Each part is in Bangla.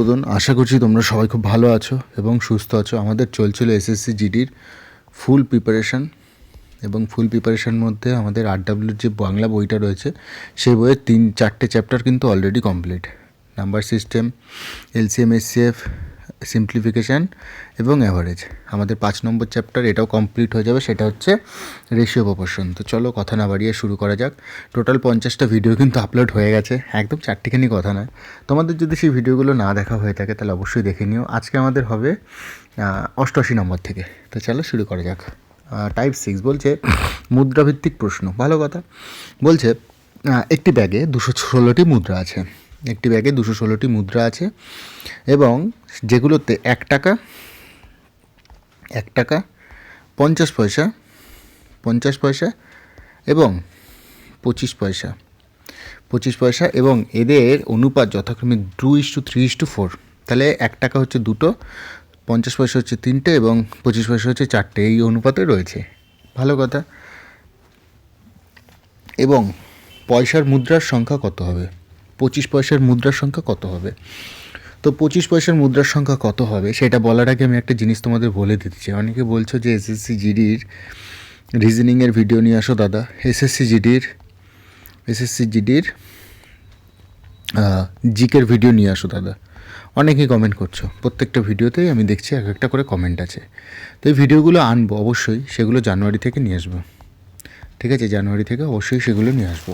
উদ্বোধন। আশা করছি তোমরা সবাই খুব ভালো আছো এবং সুস্থ আছো। আমাদের চলছিল এসএসসি জিডির ফুল প্রিপারেশান এবং ফুল প্রিপারেশান মধ্যে আমাদের আর ডাব্লিউর যে বাংলা বইটা রয়েছে, সেই বইয়ের তিন, চারটে চ্যাপ্টার কিন্তু already complete number system LCM SCF simplification এবং অ্যাভারেজ আমাদের পাঁচ নম্বর চ্যাপ্টার এটাও কমপ্লিট হয়ে যাবে, সেটা হচ্ছে রেশিও প্রপোর্শন তো চলো কথা না বাড়িয়ে শুরু করা যাক। টোটাল পঞ্চাশটা ভিডিও কিন্তু আপলোড হয়ে গেছে। একদম চারটিখানি কথা নয়। তোমাদের যদি সেই ভিডিওগুলো না দেখা হয়ে থাকে, তাহলে অবশ্যই দেখে নিও। আজকে আমাদের হবে অষ্টআশি নম্বর থেকে। তো চলো শুরু করা যাক। টাইপ সিক্স বলছে, মুদ্রাভিত্তিক প্রশ্ন। ভালো কথা। বলছে একটি ব্যাগে দুশো ষোলোটি মুদ্রা আছে। একটি ব্যাগে দুশো ষোলোটি মুদ্রা আছে এবং যেগুলোতে এক টাকা এক টাকা, পঞ্চাশ পয়সা পঞ্চাশ পয়সা এবং পঁচিশ পয়সা। পঁচিশ পয়সা এবং এদের অনুপাত যথাক্রমে two is two three is two four. তাহলে এক টাকা হচ্ছে দুটো, পঞ্চাশ পয়সা হচ্ছে তিনটে এবং পঁচিশ পয়সা হচ্ছে চারটে। এই অনুপাতে রয়েছে। ভালো কথা। এবং পয়সার মুদ্রার সংখ্যা কত হবে? পঁচিশ পয়সার মুদ্রার সংখ্যা কত হবে? তো পঁচিশ পয়সার মুদ্রার সংখ্যা কত হবে? সেটা বলার আগে আমি একটা জিনিস তোমাদের বলে দিতে চাই। অনেকে বলছো যে এসএসসি জিডির রিজনিংয়ের ভিডিও নিয়ে আসো দাদা। এসএসসি জিডির এসএসসি জিডির জিকের ভিডিও নিয়ে আসো দাদা। অনেকেই কমেন্ট করছ। প্রত্যেকটা ভিডিওতেই আমি দেখছি, এক একটা করে কমেন্ট আছে। তো এই ভিডিওগুলো আনব অবশ্যই, সেগুলো জানুয়ারি থেকে নিয়ে আসব। ঠিক আছে? জানুয়ারি থেকে অবশ্যই সেগুলো নিয়ে আসব।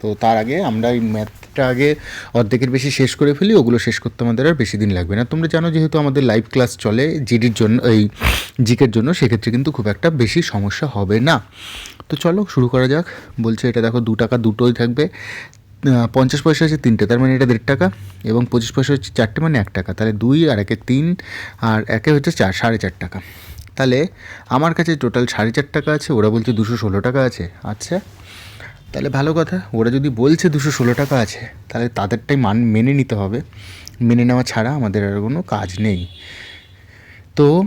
তো তার আগে আমরা এই ম্যাথটা আগে অর্ধেকের বেশি শেষ করে ফেলি, ওগুলো শেষ করতে আমাদের আর বেশি দিন লাগবে না। তোমরা জানো যেহেতু আমাদের লাইভ ক্লাস চলে, জিডির জন্য, এই জিকের জন্য, সেক্ষেত্রে কিন্তু খুব একটা বেশি সমস্যা হবে না। তো চলো শুরু করা যাক। বলছে এটা দেখো, দু টাকা দুটোই থাকবে। পঞ্চাশ পয়সা হচ্ছে তিনটে, তার মানে এটা দেড় টাকা। এবং পঁচিশ পয়সা হচ্ছে চারটে মানে এক টাকা। তাহলে দুই আর একে তিন, আর একে হচ্ছে চার, সাড়ে চার টাকা। তাহলে আমার কাছে টোটাল সাড়ে চার টাকা আছে, ওরা বলছে দুশো ষোলো টাকা আছে। আচ্ছা। তাহলে ভালো কথা, ওরা যদি বলছে দুশো ষোলো টাকা আছে, তাহলে তাদেরটাই মান, মেনে নিতে হবে। মেনে নেওয়া ছাড়া আমাদের আর কোনো কাজ নেই। তো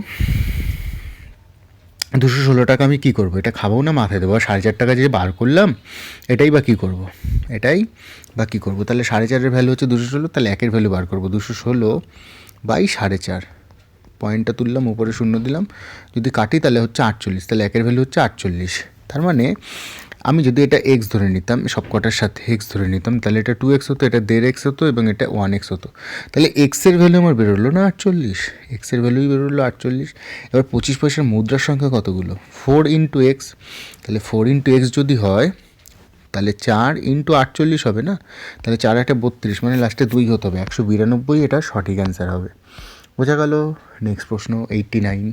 দুশো ষোলো টাকা আমি কী করব? এটা খাব না, মাথায় দেবো। সাড়ে চার টাকা যে বার করলাম, এটাই বা কী করব? এটাই বা কী করব? তাহলে সাড়ে চারের ভ্যালু হচ্ছে দুশো ষোলো, তাহলে একের ভ্যালু বার করব। দুশো ষোলো বাই সাড়ে চার। পয়েন্টটা তুললাম, উপরে শূন্য দিলাম। যদি কাটি তাহলে হচ্ছে আটচল্লিশ, তাহলে একের ভ্যালু হচ্ছে আটচল্লিশ। তার মানে আমি যদি এটা এক্স ধরে নিতাম সব কটার সাথে এক্স ধরে নিতাম, তাহলে এটা টু এক্স হতো, এটা দেড় এক্স হতো এবং এটা ওয়ান এক্স হতো। তাহলে এক্সের ভ্যালু আমার বেরোলো না আটচল্লিশ। এক্সের ভ্যালুই বেরোলো আটচল্লিশ। এবার পঁচিশ পয়সার মুদ্রার সংখ্যা কতগুলো? ফোর ইন্টু এক্স তাহলে ফোর ইন্টু এক্স যদি হয়, তাহলে চার ইন্টু আটচল্লিশ হবে না? তাহলে চার একটা বত্রিশ মানে লাস্টে দুই হতে হবে। একশো বিরানব্বই এটা সঠিক অ্যান্সার হবে। বোঝা গেল? নেক্সট প্রশ্ন এইট্টি নাইন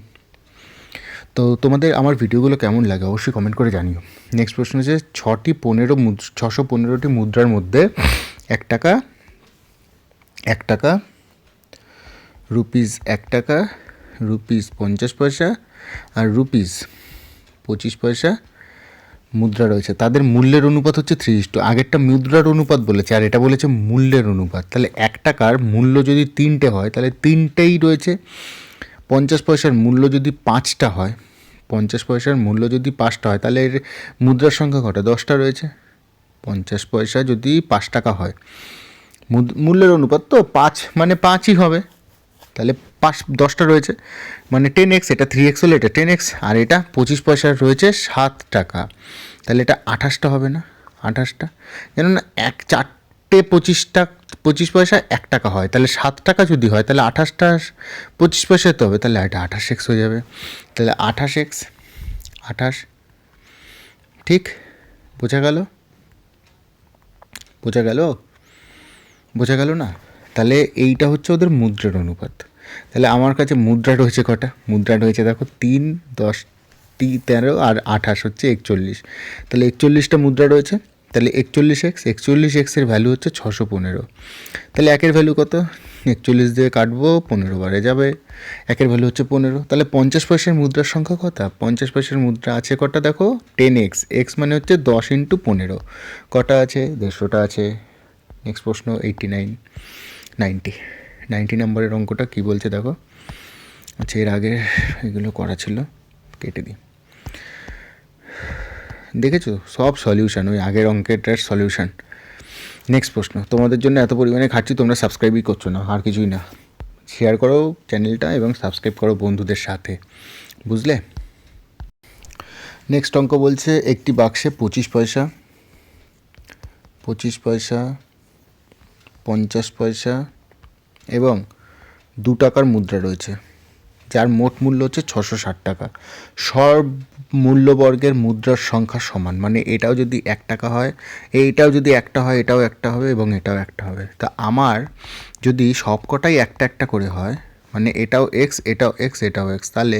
তো তোমাদের আমার ভিডিওগুলো কেমন লাগে অবশ্যই কমেন্ট করে জানিও। নেক্সট প্রশ্ন হচ্ছে, ছটি পনেরো ছশো পনেরোটি মুদ্রার মধ্যে এক টাকা এক টাকা, রুপিস এক টাকা, রুপিস পঞ্চাশ পয়সা আর রুপিস পঁচিশ পয়সা মুদ্রা রয়েছে। তাদের মূল্যের অনুপাত হচ্ছে থ্রি ইস্টু আগেরটা মুদ্রার অনুপাত বলেছে আর এটা বলেছে মূল্যের অনুপাত। তাহলে এক টাকার মূল্য যদি তিনটে হয়, তাহলে তিনটেই রয়েছে। পঞ্চাশ পয়সার মূল্য যদি পাঁচটা হয়, পঞ্চাশ পয়সার মূল্য যদি পাঁচটা হয়, তাহলে এর মুদ্রার সংখ্যা কটা? দশটা রয়েছে। পঞ্চাশ পয়সা যদি পাঁচ টাকা হয় মূল্যের অনুপাত তো পাঁচ মানে পাঁচই হবে। তাহলে পাঁচ, দশটা রয়েছে। মানে টেন এক্স এটা থ্রি এক্স হলে এটা টেন এক্স আর এটা পঁচিশ পয়সার রয়েছে সাত টাকা। তাহলে এটা আঠাশটা হবে না? আঠাশটা? জানো না এক চারটে পঁচিশটা পঁচিশ পয়সা এক টাকা হয়, তাহলে সাত টাকা যদি হয়, তাহলে আঠাশটা পঁচিশ পয়সা তো হবে, তাহলে এটা আঠাশ এক্স হয়ে যাবে। তাহলে আঠাশ এক্স আঠাশ, ঠিক, বোঝা গেল? বোঝা গেল? বোঝা গেল না? তাহলে এইটা হচ্ছে ওদের মুদ্রার অনুপাত। তাহলে আমার কাছে মুদ্রা রয়েছে কটা? মুদ্রা রয়েছে দেখো, তিন, দশ তেরো আর আঠাশ হচ্ছে একচল্লিশ। তাহলে একচল্লিশটা মুদ্রা রয়েছে। তাহলে একচল্লিশ এক্স একচল্লিশ এক্সের ভ্যালু হচ্ছে ছশো পনেরো। তাহলে একের ভ্যালু কত? একচল্লিশ দিয়ে কাটবো, পনেরো বারে যাবে। একের ভ্যালু হচ্ছে পনেরো। তাহলে পঞ্চাশ পয়সার মুদ্রার সংখ্যা কত? পঞ্চাশ পয়সার মুদ্রা আছে কটা দেখো? টেন এক্স এক্স মানে হচ্ছে দশ ইন্টু পনেরো। কটা আছে? দেড়শোটা আছে। নেক্সট প্রশ্ন এইটটি নাইন নাইনটি নাইনটি নম্বরের অঙ্কটা কী বলছে দেখো? আচ্ছা এর আগে এগুলো করা ছিল। কেটে দিই। দেখেছ? সব সলিউশন ওই আগের অঙ্কেরটার সলিউশন নেক্সট প্রশ্ন, তোমাদের জন্য এত পরিমাণে খাচ্ছি, তোমরা সাবস্ক্রাইবই করছ না, আর কিছুই না। শেয়ার করো চ্যানেলটা এবং সাবস্ক্রাইব করো বন্ধুদের সাথে, বুঝলে? নেক্সট অঙ্ক বলছে, একটি বাক্সে পঁচিশ পয়সা পঁচিশ পয়সা, পঞ্চাশ পয়সা এবং দু টাকার মুদ্রা রয়েছে, যার মোট মূল্য হচ্ছে ছশো ষাট টাকা। সব মূল্যবর্গের মুদ্রার সংখ্যা সমান। মানে এটাও যদি এক টাকা হয়, এইটাও যদি একটা হয়, এটাও একটা হবে এবং এটাও একটা হবে। তা আমার যদি সবকটাই একটা একটা করে হয় মানে এটাও এক্স এটাও এক্স এটাও এক্স তাহলে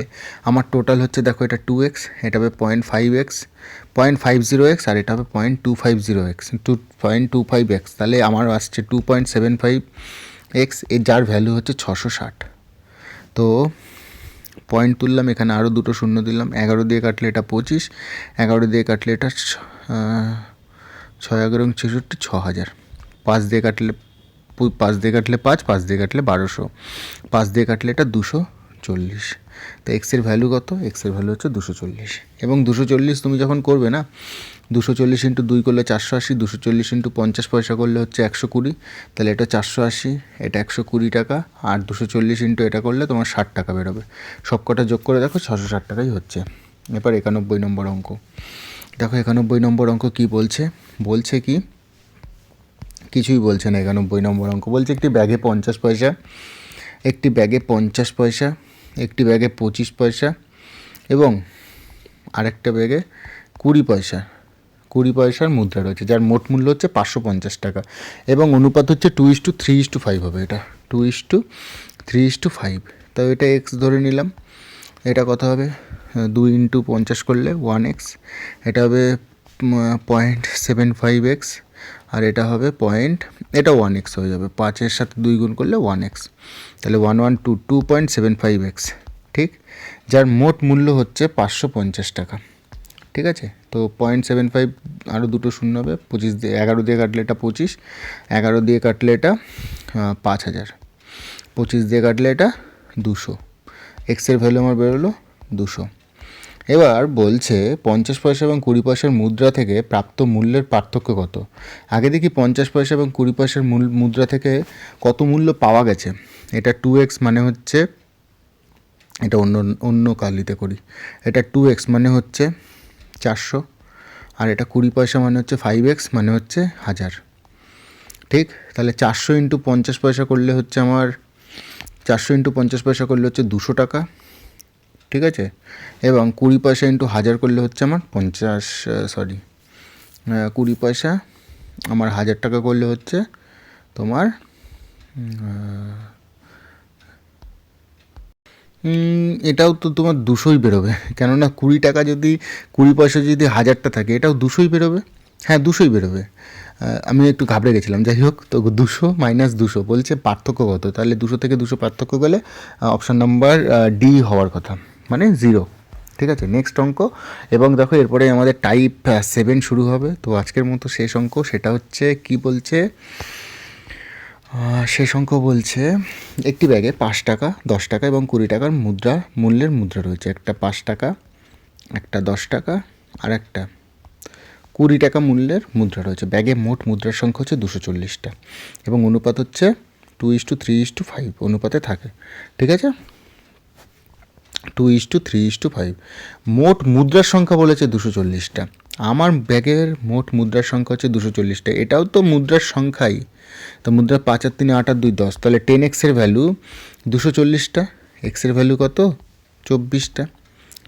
আমার টোটাল হচ্ছে দেখো এটা টু এক্স এটা হবে point five x point five zero x আর এটা হবে point two five zero x two point two five x তাহলে আমার আসছে টু পয়েন্ট সেভেন ফাইভ এক্সের যার ভ্যালু হচ্ছে ছশো ষাট। তো পয়েন্ট তুললাম, এখানে আরও দুটো শূন্য দিলাম। এগারো দিয়ে কাটলে এটা পঁচিশ, এগারো দিয়ে কাটলে এটা ছয় এগারো ছেষট্টি, ছ হাজার। পাঁচ দিয়ে কাটলে পাঁচ দিয়ে কাটলে পাঁচ পাঁচ দিয়ে কাটলে বারোশো। পাঁচ দিয়ে কাটলে এটা দুশো চল্লিশ। তো এক্সের ভ্যালু কত? এক্সের ভ্যালু হচ্ছে দুশো চল্লিশ। এবং দুশো চল্লিশ তুমি যখন করবে না দুশো চল্লিশ ইন্টু দুই করলে চারশো আশি, দুশো চল্লিশ ইন্টু পঞ্চাশ পয়সা করলে হচ্ছে একশো কুড়ি। তাহলে এটা চারশো আশি, এটা একশো কুড়ি টাকা, আর দুশো চল্লিশ ইন্টু এটা করলে তোমার ষাট টাকা বেরোবে। সব কটা যোগ করে দেখো ছশো ষাট টাকাই হচ্ছে। এবার একানব্বই নম্বর অঙ্ক। দেখো একানব্বই নম্বর অঙ্ক কি বলছে? বলছে কি? কিছুই বলছে না একানব্বই নম্বর অঙ্ক। বলছে একটি ব্যাগে পঞ্চাশ পয়সা, একটি ব্যাগে পঞ্চাশ পয়সা, একটি ব্যাগে পঁচিশ পয়সা, এবং আরেকটা ব্যাগে কুড়ি পয়সা। কুড়ি পয়সার মুদ্রা রয়েছে, যার মোট মূল্য হচ্ছে পাঁচশো পঞ্চাশ টাকা। এবং অনুপাত হচ্ছে two is two three is two five হবে এটা। Two is two three is two five তো এটা এক্স ধরে নিলাম। এটা কত হবে? দুই ইন্টু পঞ্চাশ করলে ওয়ান এক্স এটা হবে পয়েন্ট সেভেন ফাইভ এক্স আর এটা হবে পয়েন্ট এটা ওয়ান এক্স হয়ে যাবে। পাঁচের সাথে দুই গুণ করলে ওয়ান এক্স তাহলে one one two two point seven five x ঠিক? যার মোট মূল্য হচ্ছে পাঁচশো পঞ্চাশ টাকা। ঠিক আছে? তো পয়েন্ট সেভেন ফাইভ আরও দুটো শূন্য হবে। পঁচিশ দিয়ে, এগারো দিয়ে কাটলে এটা পঁচিশ, এগারো দিয়ে কাটলে এটা পাঁচ হাজার। পঁচিশ দিয়ে কাটলে এটা দুশো। এক্সের ভ্যালু আমার বেরোলো দুশো। এবার বলছে পঞ্চাশ পয়সা এবং কুড়ি পয়সার মুদ্রা থেকে প্রাপ্ত মূল্যের পার্থক্য কত? আগে দেখি পঞ্চাশ পয়সা এবং কুড়ি পয়সার মূল, মুদ্রা থেকে কত মূল্য পাওয়া গেছে? এটা টু এক্স মানে হচ্ছে, এটা অন্য অন্য কালিতে করি। এটা টু এক্স মানে হচ্ছে চারশো। আর এটা কুড়ি পয়সা মানে হচ্ছে ফাইভ এক্স মানে হচ্ছে হাজার। ঠিক? তাহলে চারশো ইন্টু পঞ্চাশ পয়সা করলে হচ্ছে আমার, চারশো ইন্টু পঞ্চাশ পয়সা করলে হচ্ছে দুশো টাকা। ঠিক আছে? এবং কুড়ি পয়সা ইন্টু হাজার করলে হচ্ছে আমার পঞ্চাশ সরি কুড়ি পয়সা আমার হাজার টাকা করলে হচ্ছে তোমার এটাও তো তোমার দুশোই বেরোবে। কেননা কুড়ি টাকা যদি, কুড়ি পয়সা যদি হাজারটা থাকে, এটাও দুশোই বেরোবে। হ্যাঁ দুশোই বেরোবে। আমি একটু ঘাবড়ে গেছিলাম, যাই হোক, তো দুশো মাইনাস দুশো বলছে পার্থক্য কত? তাহলে দুশো থেকে দুশো পার্থক্য গেলে অপশান নাম্বার ডি হওয়ার কথা মানে জিরো ঠিক আছে নেক্সট অঙ্ক। এবং দেখো, এরপরে আমাদের টাইপ সেভেন শুরু হবে। তো আজকের মতো শেষ অঙ্ক, সেটা হচ্ছে, কি বলছে? শেষ অঙ্ক বলছে একটি ব্যাগে পাঁচ টাকা, দশ টাকা এবং কুড়ি টাকার মুদ্রা, মূল্যের মুদ্রা রয়েছে। একটা পাঁচ টাকা, একটা দশ টাকা আর একটা কুড়ি টাকা মূল্যের মুদ্রা রয়েছে। ব্যাগে মোট মুদ্রার সংখ্যা হচ্ছে দুশো চল্লিশটা এবং অনুপাত হচ্ছে two is two three is two five অনুপাতে থাকে। ঠিক আছে? Two is two three is two five মোট মুদ্রার সংখ্যা বলেছে দুশো চল্লিশটা। আমার ব্যাগের মোট মুদ্রার সংখ্যা হচ্ছে দুশো চল্লিশটা। এটাও তো মুদ্রার সংখ্যাই। তো মুদ্রা পাঁচ আর তিনে, আট আর দুই, দশ। তাহলে টেন এক্সের ভ্যালু দুশো চল্লিশটা। এক্সের ভ্যালু কত? চব্বিশটা।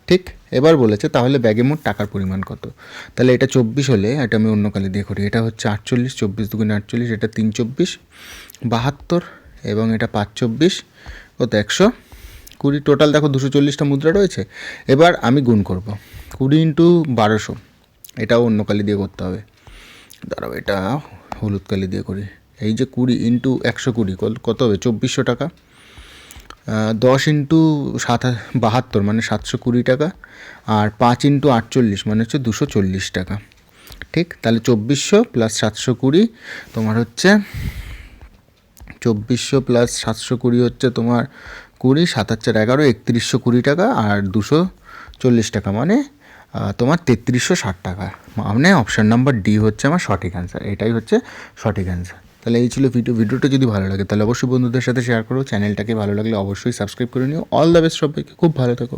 ঠিক? এবার বলেছে, তাহলে ব্যাগে মোট টাকার পরিমাণ কত? তাহলে এটা চব্বিশ হলে, এটা আমি অন্য কালে দিয়ে করি, এটা হচ্ছে আটচল্লিশ, চব্বিশ দুগুণে আটচল্লিশ, এটা তিন চব্বিশ, বাহাত্তর, এবং এটা পাঁচ চব্বিশ, কত? একশো কুড়ি। টোটাল দেখো দুশো চল্লিশটা মুদ্রা রয়েছে। এবার আমি গুণ করব। কুড়ি ইন্টু বারোশো। এটাও অন্য কালি দিয়ে করতে হবে। দাঁড়াও, এটা হলুদ কালি দিয়ে করি। এই যে কুড়ি ইন্টু একশো কুড়ি, কত- হবে? চব্বিশশো টাকা। দশ ইন্টু সাত, বাহাত্তর মানে সাতশো কুড়ি টাকা। আর পাঁচ ইন্টু আটচল্লিশ মানে হচ্ছে দুশো চল্লিশ টাকা। ঠিক? তাহলে চব্বিশশো প্লাস সাতশো কুড়ি, তোমার হচ্ছে চব্বিশশো প্লাস সাতশো কুড়ি হচ্ছে তোমার কুড়ি, সাত হাজার এগারো, একত্রিশশো কুড়ি টাকা, আর দুশো চল্লিশ টাকা মানে তোমার তেত্রিশশো ষাট টাকা। মানে অপশান নাম্বার ডি হচ্ছে আমার সঠিক অ্যান্সার এটাই হচ্ছে সঠিক অ্যান্সার তাহলে এই ছিল ভিডিও ভিডিওটা যদি ভালো লাগে, তাহলে অবশ্যই বন্ধুদের সাথে শেয়ার করো চ্যানেলটাকে ভালো লাগলে অবশ্যই সাবস্ক্রাইব করে নিও। অল দ্য বেস্ট সবাইকে, খুব ভালো থাকো।